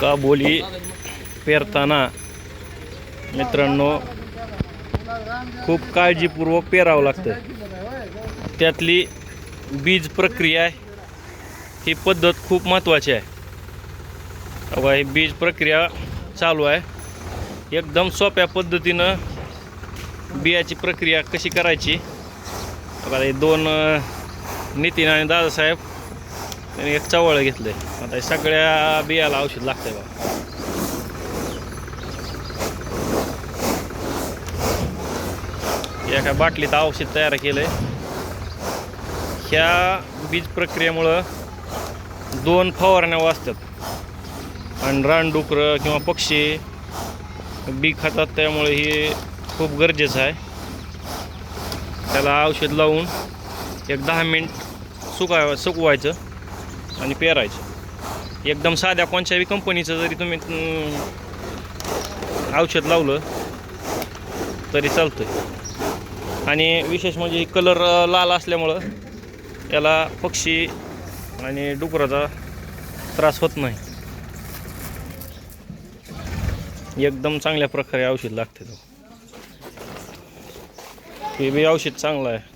काबोली पेरताना? मित्रांनो खूप काळजीपूर्वक पेरावं लागतं. त्यातली बीज प्रक्रिया ही पद्धत खूप महत्त्वाची आहे. बघा ही बीज प्रक्रिया चालू आहे. एकदम सोप्या पद्धतीनं बियाची प्रक्रिया कशी करायची? बघा हे दोन नितीन आणि दादासाहेब त्यांनी एक चवळ घेतलंय. आता सगळ्या बियाला औषध लागतंय बघा. एका बाटलीत औषध तयार केलंय. ह्या बीज प्रक्रियेमुळं दोन फवारण्या वाचतात. आणि रानडुकरं किंवा पक्षी बी खातात त्यामुळे हे खूप गरजेचं आहे. त्याला औषध लावून एक दहा मिनिट सुका सुकवायचं. आणि पेरायचं. एकदम साध्या कोणत्याही कंपनीचं जरी तुम्ही औषध लावलं तरी चालतं आणि विशेष म्हणजे कलर लाल असल्यामुळं याला पक्षी आणि डुकराचा त्रास होत नाही. एकदम चांगल्या प्रकारे औषध लागते तो. हे बी औषध चांगलं आहे.